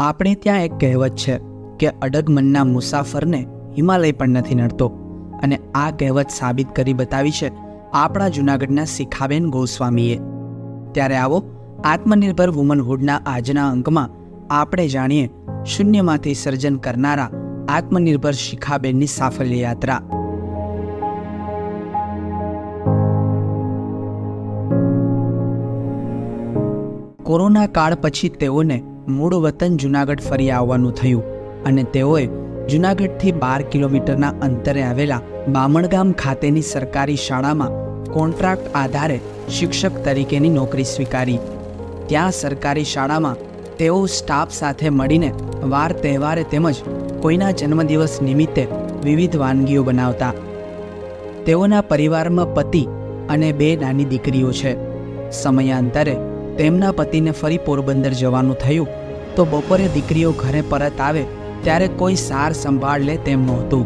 આપણે ત્યાં એક કહેવત છે કે અડગ મનના મુસાફરને હિમાલય પણ નથી નડતો. અને આ કહેવત સાબિત કરી બતાવી છે આપણા જૂનાગઢના શિખાબેન ગોસ્વામીએ. ત્યારે આવો, આત્મનિર્ભર વુમનહુડના આજના અંકમાં આપણે જાણીએ શૂન્યમાંથી સર્જન કરનારા આત્મનિર્ભર શિખાબેનની સાફલ્ય યાત્રા કોરોના કાળ પછી તેઓને મૂળ વતન જૂનાગઢ ફરી આવવાનું થયું અને તેઓએ જૂનાગઢથી બાર કિલોમીટરના અંતરે આવેલા બામણગામ ખાતેની સરકારી શાળામાં કોન્ટ્રાક્ટ આધારે શિક્ષક તરીકેની નોકરી સ્વીકારી. ત્યાં સરકારી શાળામાં તેઓ સ્ટાફ સાથે મળીને વાર તહેવારે તેમજ કોઈના જન્મદિવસ નિમિત્તે વિવિધ વાનગીઓ બનાવતા. તેઓના પરિવારમાં પતિ અને બે નાની દીકરીઓ છે. સમયાંતરે તેમના પતિને ફરી પોરબંદર જવાનું થયું તો બપોરે દીકરીઓ ઘરે પરત આવે ત્યારે કોઈ સાર સંભાળ લે તેમ નહોતું.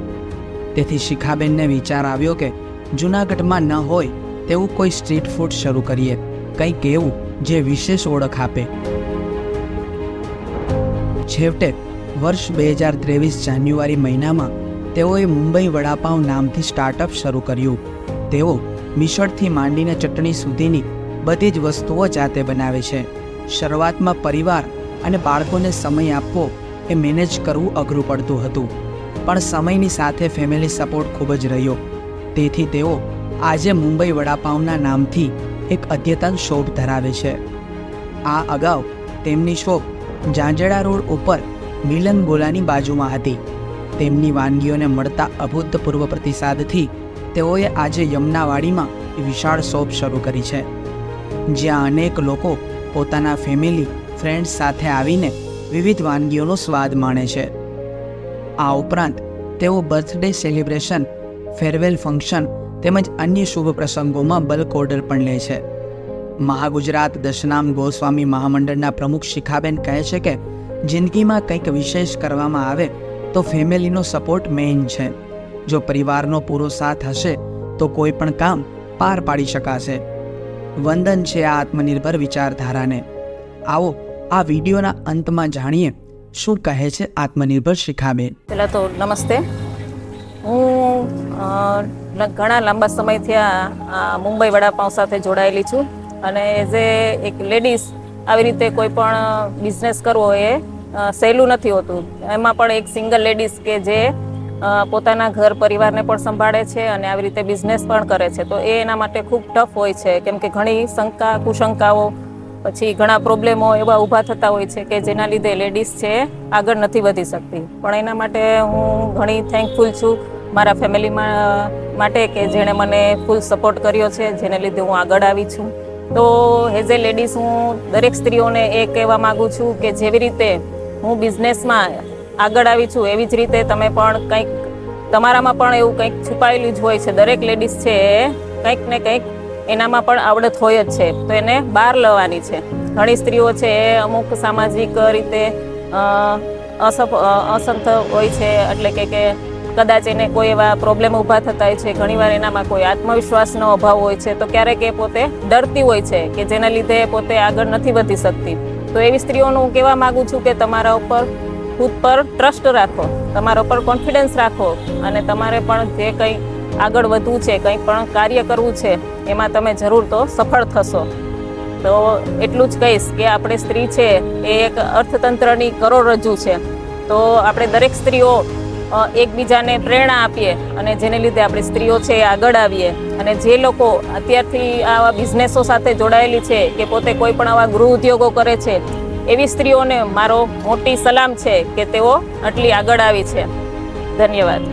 તેથી શિખાબેનને વિચાર આવ્યો કે જૂનાગઢમાં ન હોય તેવું કોઈ સ્ટ્રીટ ફૂડ શરૂ કરીએ, કંઈક એવું જે વિશેષ ઓળખ આપે. છેવટે, વર્ષ બે હજાર ત્રેવીસ જાન્યુઆરી મહિનામાં તેઓએ મુંબઈ વડાપાઉં નામથી સ્ટાર્ટઅપ શરૂ કર્યું. તેઓ મિશળથી માંડીને ચટણી સુધીની બધી જ વસ્તુઓ જાતે બનાવે છે. શરૂઆતમાં પરિવાર અને બાળકોને સમય આપવો એ મેનેજ કરવું અઘરું પડતું હતું. પણ સમયની સાથે ફેમિલી સપોર્ટ ખૂબ જ રહ્યો. તેથી તેઓ આજે મુંબઈ વડાપાઉંના નામથી એક અદ્યતન શોપ ધરાવે છે. આ અગાઉ તેમની શોપ જાંજડા રોડ ઉપર મિલન બોલાની બાજુમાં હતી. તેમની વાનગીઓને મળતા અભૂતપૂર્વ પ્રતિસાદથી તેઓએ આજે યમુનાવાડીમાં વિશાળ શોપ શરૂ કરી છે. જ્યાં અનેક લોકો પોતાના ફેમિલી ફ્રેન્ડ્સ સાથે આવીને વિવિધ વાનગીઓનો સ્વાદ માણે છે. આ ઉપરાંત તેઓ બર્થડે સેલિબ્રેશન ફેરવેલ ફંક્શન તેમજ અન્ય શુભ પ્રસંગોમાં બલ્ક ઓર્ડર પણ લે છે. મહાગુજરાત દશનામ ગોસ્વામી મહામંડળના પ્રમુખ શિખાબેન કહે છે કે, જિંદગીમાં કંઈક વિશેષ કરવામાં આવે તો ફેમિલીનો સપોર્ટ મેઇન છે. જો પરિવારનો પૂરો સાથ હશે તો કોઈ પણ કામ પાર પાડી શકાશે. વંદન છે આ આત્મનિર્ભર વિચારધારાને. આવો આ વિડીયોના અંતમાં જાણીએ શું કહે છે આત્મનિર્ભર શિખાબેન. પહેલાં તો નમસ્તે. હું ઘણા લાંબા સમયથી આ મુંબઈ વડાપાઉં સાથે જોડાયેલી છું અને એઝ એ એક લેડીઝ આવી રીતે કોઈ પણ બિઝનેસ કરવો એ સહેલું નથી હોતું. એમાં પણ એક સિંગલ લેડીઝ કે જે પોતાના ઘર પરિવારને પણ સંભાળે છે અને આવી રીતે બિઝનેસ પણ કરે છે. તો એ એના માટે ખૂબ ટફ હોય છે. કેમ કે ઘણી શંકા, કુશંકાઓ પછી ઘણા પ્રોબ્લેમો એવા ઊભા થતા હોય છે કે જેના લીધે લેડીઝ છે આગળ નથી વધી શકતી. પણ એના માટે હું ઘણી થેન્કફુલ છું મારા ફેમિલીમાં માટે કે જેણે મને ફૂલ સપોર્ટ કર્યો છે, જેને લીધે હું આગળ આવી છું. તો એઝ એ લેડીઝ હું દરેક સ્ત્રીઓને એ કહેવા માગું છું કે જેવી રીતે હું બિઝનેસમાં આગળ આવી છું, એવી જ રીતે તમે પણ કંઈક તમારામાં પણ એવું કંઈક છુપાયેલું જ હોય છે. દરેક લેડીઝ છે કંઈક ને કંઈક એનામાં પણ આવડત હોય જ છે. તો એને બહાર લાવવાની છે. ઘણી સ્ત્રીઓ છે એ અમુક સામાજિક રીતે અસફ અસંત હોય છે. એટલે કે કે કદાચ એને કોઈ એવા પ્રોબ્લેમ ઊભા થતા હોય છે. ઘણીવાર એનામાં કોઈ આત્મવિશ્વાસનો અભાવ હોય છે. તો ક્યારેક એ પોતે ડરતી હોય છે કે જેના લીધે એ પોતે આગળ નથી વધી શકતી. તો એવી સ્ત્રીઓનું હું કહેવા માગું છું કે તમારા ઉપર ખુદ પર ટ્રસ્ટ રાખો. તમારા ઉપર કોન્ફિડન્સ રાખો. અને તમારે પણ જે કંઈ આગળ વધવું છે, કંઈ પણ કાર્ય કરવું છે એમાં તમે જરૂર તો સફળ થશો. તો એટલું જ કહીશ કે આપણે સ્ત્રી છે એ એક અર્થતંત્રની કરોડરજ્જુ છે. તો આપણે દરેક સ્ત્રીઓ એકબીજાને પ્રેરણા આપીએ અને જેને લીધે આપણે સ્ત્રીઓ છે આગળ આવીએ. અને જે લોકો અત્યારથી આવા બિઝનેસો સાથે જોડાયેલી છે કે પોતે કોઈ પણ આવા ગૃહ ઉદ્યોગો કરે છે, એવી સ્ત્રીઓને મારો મોટી સલામ છે કે તેઓ આટલી આગળ આવી છે. ધન્યવાદ.